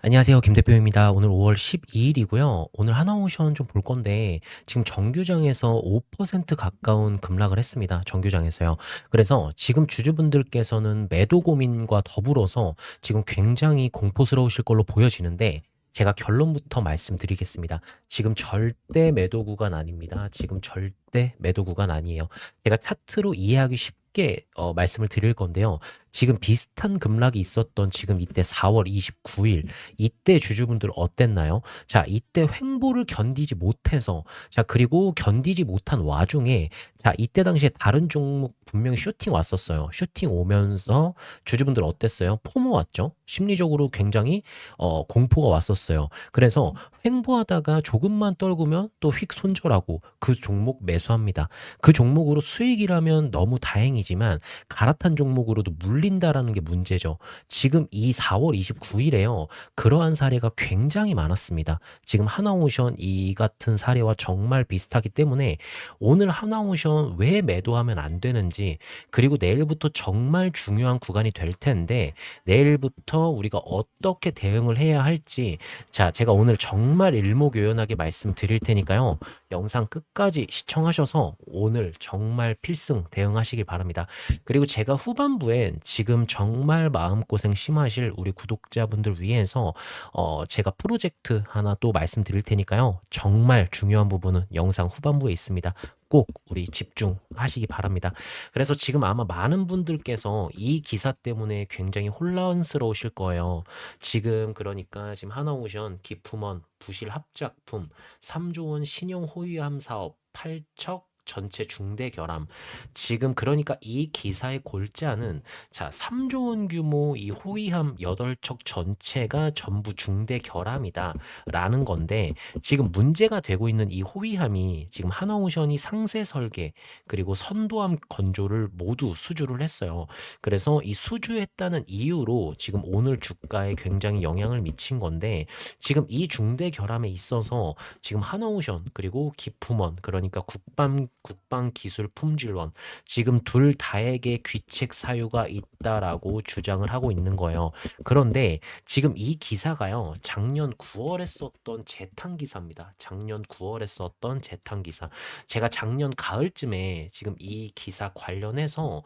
안녕하세요. 김 대표입니다. 오늘 5월 12일이고요. 오늘 하나오션 좀 볼 건데 지금 정규장에서 5% 가까운 급락을 했습니다. 정규장에서요. 그래서 지금 주주분들께서는 매도 고민과 더불어서 지금 굉장히 공포스러우실 걸로 보여지는데 제가 결론부터 말씀드리겠습니다. 지금 절대 매도 구간 아닙니다. 지금 절대 매도 구간 아니에요. 제가 차트로 이해하기 쉽게 어, 말씀을 드릴 건데요. 지금 비슷한 급락이 있었던 지금 이때 4월 29일 이때 주주분들 어땠나요? 자, 이때 횡보를 견디지 못해서 자, 그리고 견디지 못한 와중에 자, 이때 당시에 다른 종목 분명히 슈팅 왔었어요. 슈팅 오면서 주주분들 어땠어요? 포모 왔죠? 심리적으로 굉장히 어, 공포가 왔었어요. 그래서 횡보하다가 조금만 떨구면 또 휙 손절하고 그 종목 매수합니다. 그 종목으로 수익이라면 너무 다행이지만 갈아탄 종목으로도 물 린다라는 게 문제죠. 지금 이 4월 29일에요. 그러한 사례가 굉장히 많았습니다. 지금 하나오션 이 같은 사례와 정말 비슷하기 때문에 오늘 하나오션 왜 매도하면 안 되는지 그리고 내일부터 정말 중요한 구간이 될 텐데 내일부터 우리가 어떻게 대응을 해야 할지 자 제가 오늘 정말 일목요연하게 말씀드릴 테니까요. 영상 끝까지 시청하셔서 오늘 정말 필승 대응하시길 바랍니다. 그리고 제가 후반부엔 지금 정말 마음고생 심하실 우리 구독자분들 위해서 어 제가 프로젝트 하나 또 말씀드릴 테니까요. 정말 중요한 부분은 영상 후반부에 있습니다. 꼭 우리 집중하시기 바랍니다. 그래서 지금 아마 많은 분들께서 이 기사 때문에 굉장히 혼란스러우실 거예요. 지금 그러니까 지금 하나오션 기품원 부실 합작품 3조 원 신용 호위함 사업 8척 전체 중대 결함. 지금 그러니까 이 기사의 골자는 자, 3조 원 규모 이 호위함 8척 전체가 전부 중대 결함이다 라는 건데 지금 문제가 되고 있는 이 호위함이 지금 하나오션이 상세 설계 그리고 선도함 건조를 모두 수주를 했어요. 그래서 이 수주했다는 이유로 지금 오늘 주가에 굉장히 영향을 미친 건데 지금 이 중대 결함에 있어서 지금 하나오션 그리고 기품원 그러니까 국방 국방기술품질원 지금 둘 다에게 귀책 사유가 있다라고 주장을 하고 있는 거예요. 그런데 지금 이 기사가요. 작년 9월에 썼던 재탕 기사입니다. 작년 9월에 썼던 재탕 기사. 제가 작년 가을쯤에 지금 이 기사 관련해서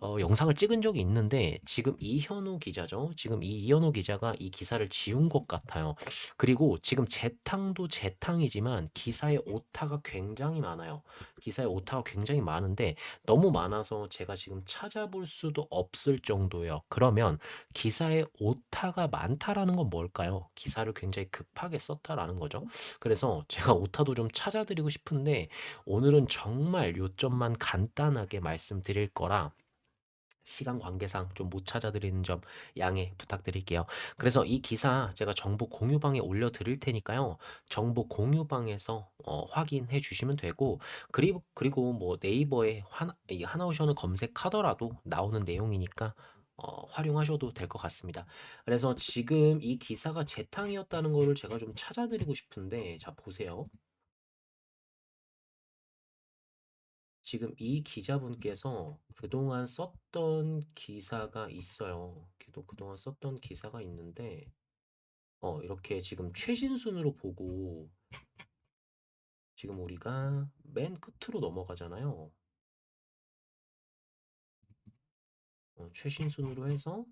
어, 영상을 찍은 적이 있는데 지금 이현우 기자죠. 지금 이 이현우 기자가 이 기사를 지운 것 같아요. 그리고 지금 재탕도 재탕이지만 기사의 오타가 굉장히 많아요. 기사 의 오타가 굉장히 많은데 너무 많아서 제가 지금 찾아볼 수도 없을 정도예요. 그러면 기사의 오타가 많다라는 건 뭘까요? 기사를 굉장히 급하게 썼다라는 거죠. 그래서 제가 오타도 좀 찾아드리고 싶은데 오늘은 정말 요점만 간단하게 말씀드릴 거라 시간 관계상 좀 못 찾아드리는 점 양해 부탁드릴게요. 그래서 이 기사 제가 정보 공유방에 올려드릴 테니까요. 정보 공유방에서 어, 확인해 주시면 되고 그리고 그리고 뭐 네이버에 하나오션을 검색하더라도 나오는 내용이니까 어, 활용하셔도 될 것 같습니다. 그래서 지금 이 기사가 재탕이었다는 거를 제가 좀 찾아드리고 싶은데 자 보세요. 지금 이 기자분께서 그동안 썼던 기사가 있어요. 그도 그동안 썼던 기사가 있는데, 어, 이렇게 지금 최신순으로 보고, 지금 우리가 맨 끝으로 넘어가잖아요. 어, 최신순으로 해서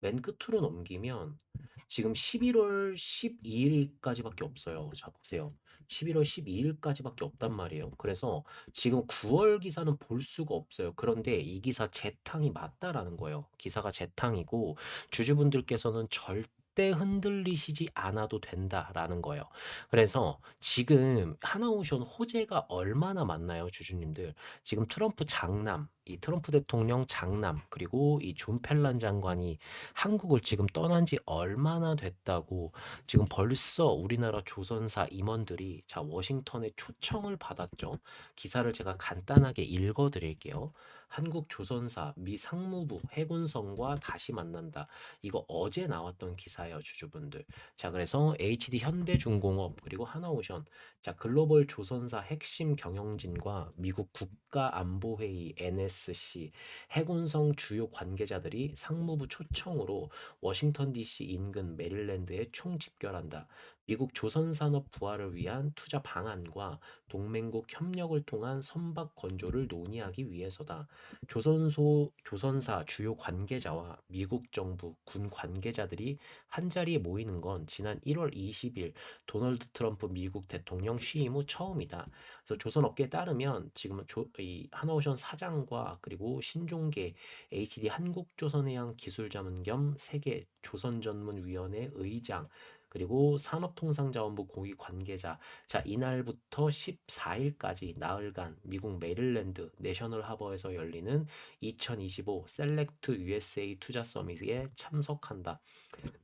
맨 끝으로 넘기면 지금 11월 12일까지밖에 없어요. 자, 보세요. 11월 12일까지밖에 없단 말이에요. 그래서 지금 9월 기사는 볼 수가 없어요. 그런데 이 기사 재탕이 맞다라는 거예요. 기사가 재탕이고 주주분들께서는 절대 흔들리시지 않아도 된다라는 거예요. 그래서 지금 하나오션 호재가 얼마나 많나요, 주주님들? 지금 트럼프 장남, 이 트럼프 대통령 장남, 그리고 이 존 펠란 장관이 한국을 지금 떠난 지 얼마나 됐다고 지금 벌써 우리나라 조선사 임원들이 자 워싱턴에 초청을 받았죠. 기사를 제가 간단하게 읽어 드릴게요. 한국 조선사 미 상무부 해군성과 다시 만난다. 이거 어제 나왔던 기사예요, 주주분들. 자, 그래서 HD 현대중공업 그리고 하나오션 자, 글로벌 조선사 핵심 경영진과 미국 국가안보회의 NSC 해군성 주요 관계자들이 상무부 초청으로 워싱턴 DC 인근 메릴랜드에 총집결한다. 미국 조선산업 부활을 위한 투자 방안과 동맹국 협력을 통한 선박 건조를 논의하기 위해서다. 조선소, 조선사 주요 관계자와 미국 정부, 군 관계자들이 한자리에 모이는 건 지난 1월 20일 도널드 트럼프 미국 대통령 취임 후 처음이다. 그래서 조선업계에 따르면 지금 조, 이 하나오션 사장과 그리고 신종계 HD 한국조선해양 기술자문 겸 세계 조선전문위원회 의장 그리고 산업통상자원부 고위 관계자 자 이날부터 14일까지 나흘간 미국 메릴랜드 내셔널 하버에서 열리는 2025 셀렉트 USA 투자 서밋에 참석한다.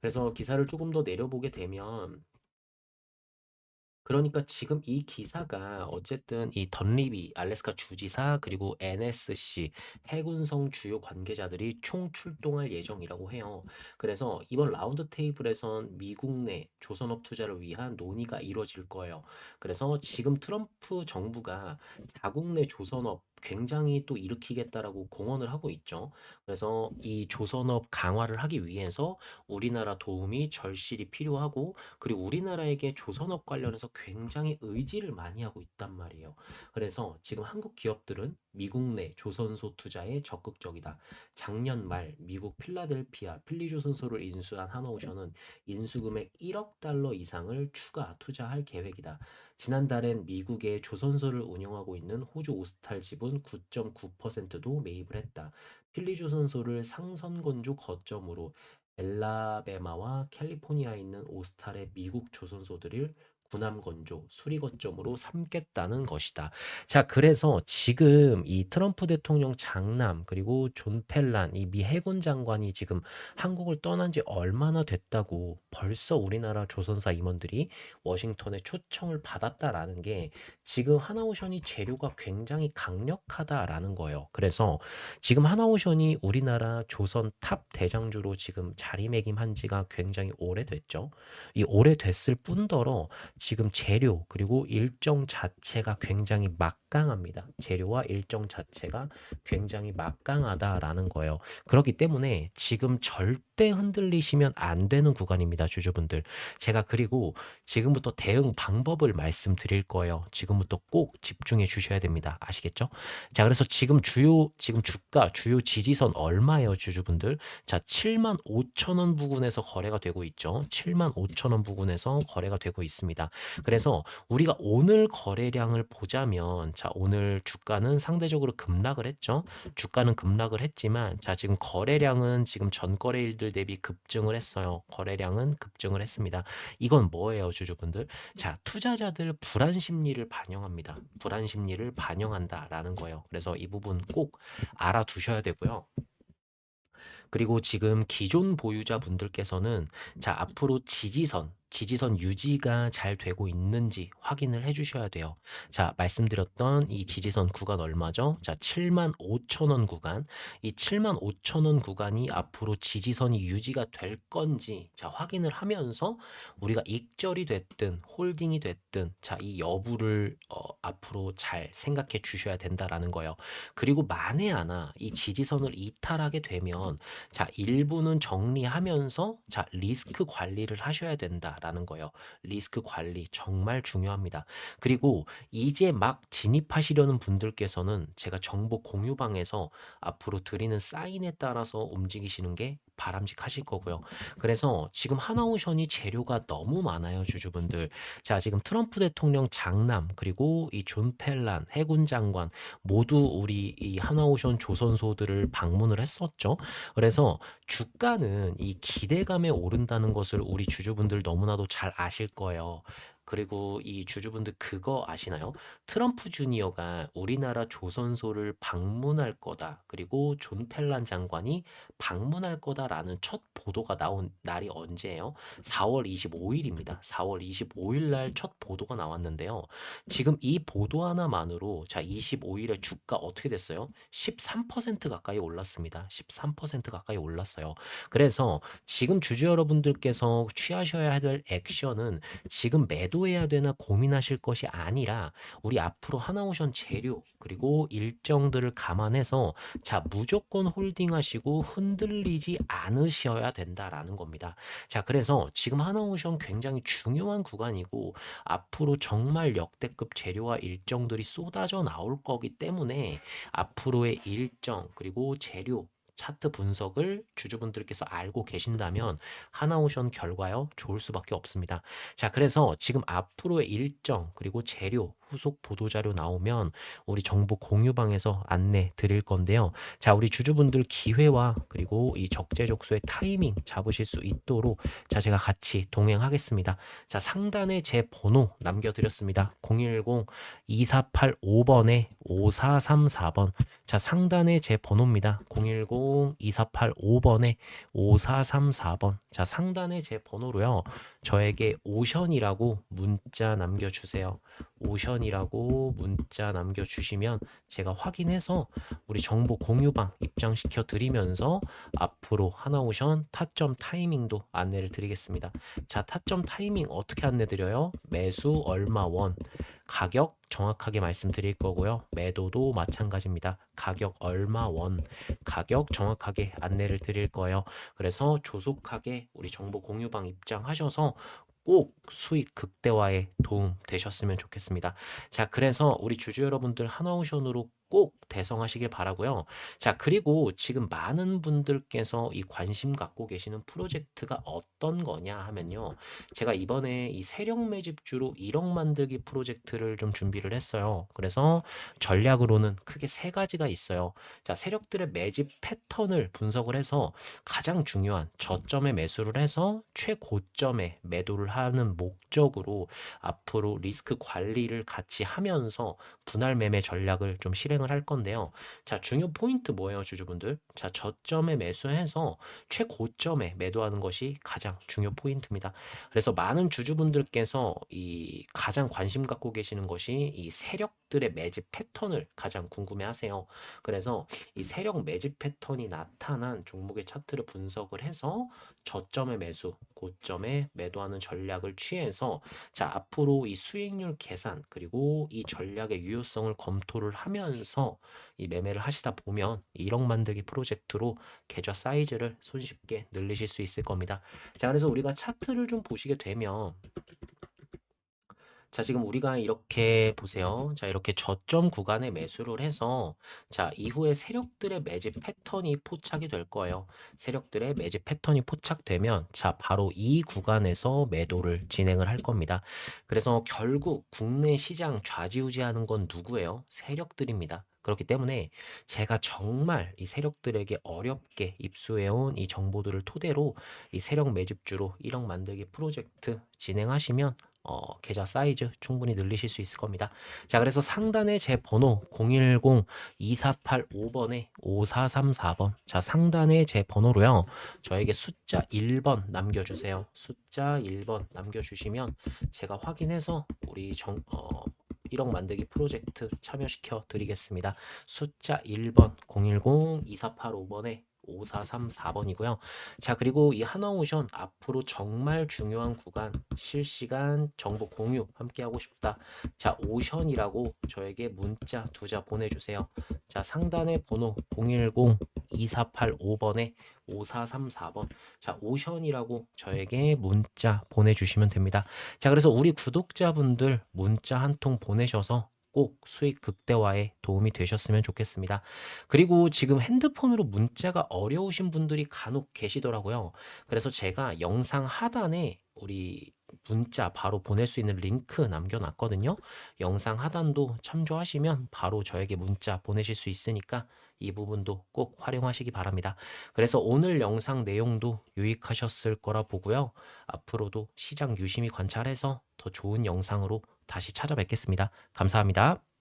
그래서 기사를 조금 더 내려보게 되면 그러니까 지금 이 기사가 어쨌든 이 던리비 알래스카 주지사 그리고 NSC 해군성 주요 관계자들이 총 출동할 예정이라고 해요. 그래서 이번 라운드 테이블에선 미국 내 조선업 투자를 위한 논의가 이루어질 거예요. 그래서 지금 트럼프 정부가 자국 내 조선업 굉장히 또 일으키겠다라고 공언을 하고 있죠. 그래서 이 조선업 강화를 하기 위해서 우리나라 도움이 절실히 필요하고 그리고 우리나라에게 조선업 관련해서 굉장히 의지를 많이 하고 있단 말이에요. 그래서 지금 한국 기업들은 미국 내 조선소 투자에 적극적이다. 작년 말 미국 필라델피아 필리조선소를 인수한 한오션은 인수금액 1억 달러 이상을 추가 투자할 계획이다. 지난달엔 미국의 조선소를 운영하고 있는 호주 오스탈 지분 9.9%도 매입을 했다. 필리 조선소를 상선건조 거점으로 엘라베마와 캘리포니아에 있는 오스탈의 미국 조선소들을 군함 건조, 수리 거점으로 삼겠다는 것이다. 자, 그래서 지금 이 트럼프 대통령 장남 그리고 존 펠란 이 미 해군 장관이 지금 한국을 떠난 지 얼마나 됐다고 벌써 우리나라 조선사 임원들이 워싱턴에 초청을 받았다라는 게 지금 하나오션이 재료가 굉장히 강력하다라는 거예요. 그래서 지금 하나오션이 우리나라 조선 탑 대장주로 지금 자리매김한 지가 굉장히 오래됐죠. 이 오래됐을 뿐더러 지금 재료 그리고 일정 자체가 굉장히 막강합니다. 재료와 일정 자체가 굉장히 막강하다라는 거예요. 그렇기 때문에 지금 절대 흔들리시면 안 되는 구간입니다, 주주분들. 제가 그리고 지금부터 대응 방법을 말씀드릴 거예요. 지금부터 꼭 집중해 주셔야 됩니다. 아시겠죠? 자, 그래서 지금 주요 지금 주가 주요 지지선 얼마예요, 주주분들? 자, 7만 5천 원 부근에서 거래가 되고 있죠. 7만 5천 원 부근에서 거래가 되고 있습니다. 그래서 우리가 오늘 거래량을 보자면 자, 오늘 주가는 상대적으로 급락을 했죠. 주가는 급락을 했지만 자, 지금 거래량은 지금 전 거래일들 대비 급증을 했어요. 거래량은 급증을 했습니다. 이건 뭐예요, 주주분들? 자, 투자자들 불안 심리를 반영합니다. 불안 심리를 반영한다라는 거예요. 그래서 이 부분 꼭 알아두셔야 되고요. 그리고 지금 기존 보유자분들께서는 자, 앞으로 지지선 지지선 유지가 잘 되고 있는지 확인을 해 주셔야 돼요. 자, 말씀드렸던 이 지지선 구간 얼마죠? 자, 7만 5천 원 구간. 이 7만 5천 원 구간이 앞으로 지지선이 유지가 될 건지 자, 확인을 하면서 우리가 익절이 됐든 홀딩이 됐든 자, 이 여부를 어, 앞으로 잘 생각해 주셔야 된다라는 거예요. 그리고 만에 하나 이 지지선을 이탈하게 되면 자, 일부는 정리하면서 자, 리스크 관리를 하셔야 된다. 라는 거예요. 리스크 관리 정말 중요합니다. 그리고 이제 막 진입하시려는 분들께서는 제가 정보 공유방에서 앞으로 드리는 사인에 따라서 움직이시는 게 바람직하실 거고요. 그래서 지금 하나오션이 재료가 너무 많아요, 주주분들. 자, 지금 트럼프 대통령 장남 그리고 이 존 펠란 해군 장관 모두 우리 이 하나오션 조선소들을 방문을 했었죠. 그래서 주가는 이 기대감에 오른다는 것을 우리 주주분들 너무나 도 잘 아실 거예요. 그리고 이 주주분들 그거 아시나요? 트럼프 주니어가 우리나라 조선소를 방문할 거다. 그리고 존 펠란 장관이 방문할 거다라는 첫 보도가 나온 날이 언제예요? 4월 25일입니다. 4월 25일 날 첫 보도가 나왔는데요. 지금 이 보도 하나만으로 자 25일에 주가 어떻게 됐어요? 13% 가까이 올랐습니다. 13% 가까이 올랐어요. 그래서 지금 주주 여러분들께서 취하셔야 될 액션은 지금 매도 해야 되나 고민하실 것이 아니라 우리 앞으로 하나오션 재료 그리고 일정들을 감안해서 자 무조건 홀딩하시고 흔들리지 않으셔야 된다라는 겁니다. 자 그래서 지금 하나오션 굉장히 중요한 구간이고 앞으로 정말 역대급 재료와 일정들이 쏟아져 나올 거기 때문에 앞으로의 일정 그리고 재료 차트 분석을 주주분들께서 알고 계신다면 하나오션 결과요 좋을 수밖에 없습니다. 자 그래서 지금 앞으로의 일정 그리고 재료 후속 보도자료 나오면 우리 정보 공유방에서 안내 드릴 건데요. 자 우리 주주분들 기회와 그리고 이 적재적소의 타이밍 잡으실 수 있도록 자 제가 같이 동행하겠습니다. 자 상단에 제 번호 남겨드렸습니다. 010 2485번에 5434번 자 상단에 제 번호입니다. 010 2485번에 5434번 자 상단에 제 번호로요. 저에게 오션이라고 문자 남겨주세요. 오션이라고 문자 남겨주시면 제가 확인해서 우리 정보 공유방 입장시켜 드리면서 앞으로 하나오션 타점 타이밍도 안내를 드리겠습니다. 자, 타점 타이밍 어떻게 안내 드려요? 매수 얼마 원, 가격 정확하게 말씀드릴 거고요. 매도도 마찬가지입니다. 가격 얼마 원, 가격 정확하게 안내를 드릴 거예요. 그래서 조속하게 우리 정보 공유방 입장하셔서 꼭 수익 극대화에 도움 되셨으면 좋겠습니다. 자, 그래서 우리 주주 여러분들 하나오션으로 꼭 대성하시길 바라고요. 자, 그리고 지금 많은 분들께서 이 관심 갖고 계시는 프로젝트가 어떤 거냐 하면요. 제가 이번에 이 세력 매집주로 1억 만들기 프로젝트를 좀 준비를 했어요. 그래서 전략으로는 크게 세 가지가 있어요. 자, 세력들의 매집 패턴을 분석을 해서 가장 중요한 저점에 매수를 해서 최고점에 매도를 하는 목적으로 앞으로 리스크 관리를 같이 하면서 분할 매매 전략을 좀 실행 을 할 건데요. 자, 중요 포인트 뭐예요, 주주분들? 자, 저점에 매수해서 최고점에 매도하는 것이 가장 중요 포인트입니다. 그래서 많은 주주분들께서 이 가장 관심 갖고 계시는 것이 이 세력들의 매집 패턴을 가장 궁금해 하세요. 그래서 이 세력 매집 패턴이 나타난 종목의 차트를 분석을 해서 저점에 매수, 고점에 매도하는 전략을 취해서 자, 앞으로 이 수익률 계산 그리고 이 전략의 유효성을 검토를 하면서 이 매매를 하시다 보면 1억 만들기 프로젝트로 계좌 사이즈를 손쉽게 늘리실 수 있을 겁니다. 자, 그래서 우리가 차트를 좀 보시게 되면 자, 지금 우리가 이렇게 보세요. 자, 이렇게 저점 구간에 매수를 해서 자, 이후에 세력들의 매집 패턴이 포착이 될 거예요. 세력들의 매집 패턴이 포착되면 자, 바로 이 구간에서 매도를 진행을 할 겁니다. 그래서 결국 국내 시장 좌지우지하는 건 누구예요? 세력들입니다. 그렇기 때문에 제가 정말 이 세력들에게 어렵게 입수해온 이 정보들을 토대로 이 세력 매집주로 1억 만들기 프로젝트 진행하시면 어, 계좌 사이즈 충분히 늘리실 수 있을 겁니다. 자, 그래서 상단에 제 번호 010-2485번에 5434번. 자, 상단에 제 번호로요. 저에게 숫자 1번 남겨주세요. 숫자 1번 남겨주시면 제가 확인해서 우리 정, 어, 1억 만들기 프로젝트 참여시켜 드리겠습니다. 숫자 1번 010-2485번에 5434번이고요. 자, 그리고 이 하나오션 앞으로 정말 중요한 구간 실시간 정보 공유 함께 하고 싶다. 자, 오션이라고 저에게 문자 두자 보내주세요. 자, 상단에 번호 010-2485번에 5434번. 자, 오션이라고 저에게 문자 보내주시면 됩니다. 자, 그래서 우리 구독자분들 문자 한 통 보내셔서 꼭 수익 극대화에 도움이 되셨으면 좋겠습니다. 그리고 지금 핸드폰으로 문자가 어려우신 분들이 간혹 계시더라고요. 그래서 제가 영상 하단에 우리 문자 바로 보낼 수 있는 링크 남겨놨거든요. 영상 하단도 참조하시면 바로 저에게 문자 보내실 수 있으니까 이 부분도 꼭 활용하시기 바랍니다. 그래서 오늘 영상 내용도 유익하셨을 거라 보고요. 앞으로도 시장 유심히 관찰해서 더 좋은 영상으로 다시 찾아뵙겠습니다. 감사합니다.